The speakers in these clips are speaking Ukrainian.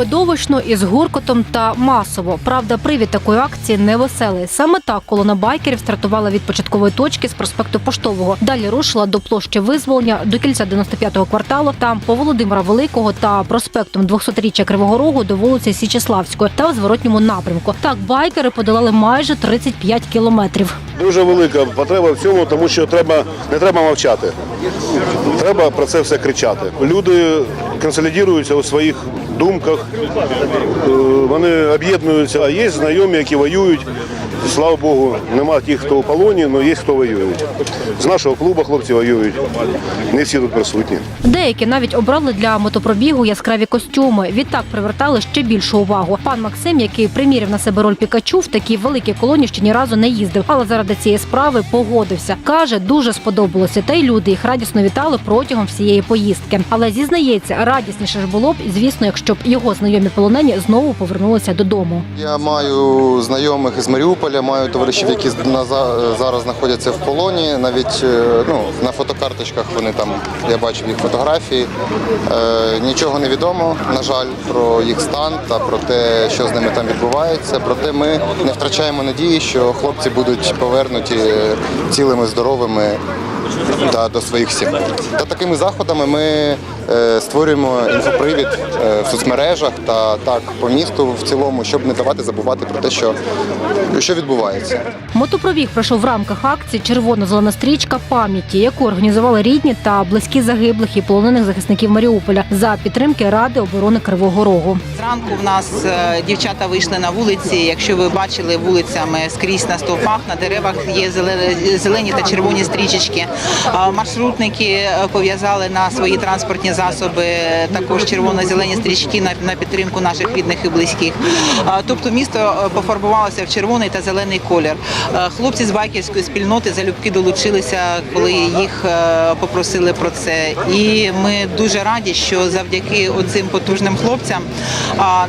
Видовищно із гуркотом та масово. Правда, привід такої акції невеселий. Саме так колона байкерів стартувала від початкової точки з проспекту Поштового. Далі рушила до площі Визволення, до кільця 95-го кварталу. Там по Володимира Великого та проспектом 200-річчя Кривого Рогу до вулиці Січеславської та в зворотньому напрямку. Так байкери подолали майже 35 кілометрів. Дуже велика потреба в цьому, тому що треба не треба мовчати. Треба про це все кричати. Люди консолідуються у своїх думках, е, вони об'єднуються. А є знайомі, які воюють. Слава Богу, нема тих, хто у полоні, але є хто воює. З нашого клубу хлопці воюють. Не всі тут присутні. Деякі навіть обрали для мотопробігу яскраві костюми. Відтак привертали ще більшу увагу. Пан Максим, який примірив на себе роль Пікачу, в такій великій колоні ще ні разу не їздив, але заради цієї справи погодився. каже, дуже сподобалося. Та й люди їх радісно вітали протягом всієї поїздки. Але зізнається, радісніше ж було б, звісно, якщо б його знайомі полонені знову повернулися додому. Я маю знайомих із Маріуполя, маю товаришів, які зараз знаходяться в полоні. Навіть е, ну, на фотокарточках вони там, я бачив їх фотографії. Е, нічого не відомо, на жаль, про їх стан та про те, що з ними там відбувається. Проте ми не втрачаємо надії, що хлопці будуть повернуті е, цілими, здоровими та до своїх сімей. Та такими заходами ми е, створюємо інфопривід е, в соцмережах та так по місту в цілому, щоб не давати забувати про те, що, що відбувається. Мотопробіг пройшов в рамках акції Червоно-зелена стрічка пам'яті, яку організували рідні та близькі загиблих і полонених захисників Маріуполя за підтримки Ради оборони Кривого Рогу. Зранку в нас е, дівчата вийшли на вулиці. Якщо ви бачили вулицями скрізь на стовпах, на деревах є зеле- зелені та червоні стрічечки. Маршрутники е, пов'язали на свої транспортні засоби також червоно-зелені стрічки на, підтримку наших рідних і близьких. Тобто місто е, пофарбувалося в червоний та зелений колір. Е, Хлопці з байкерської спільноти залюбки долучилися, коли їх попросили про це. І ми дуже раді, що завдяки оцим потужним хлопцям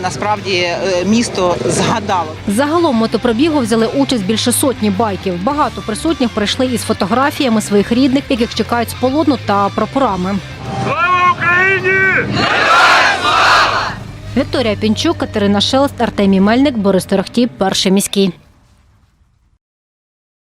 насправді місто згадало. Загалом мотопробігу взяли участь більше сотні байків. Багато присутніх прийшли із фотографіями своїх рідних, яких чекають з полону та прапорами. Слава Україні! Вікторія Пінчук, Катерина Шелест, Артемій Мельник, Борис Торохтій, перший міський.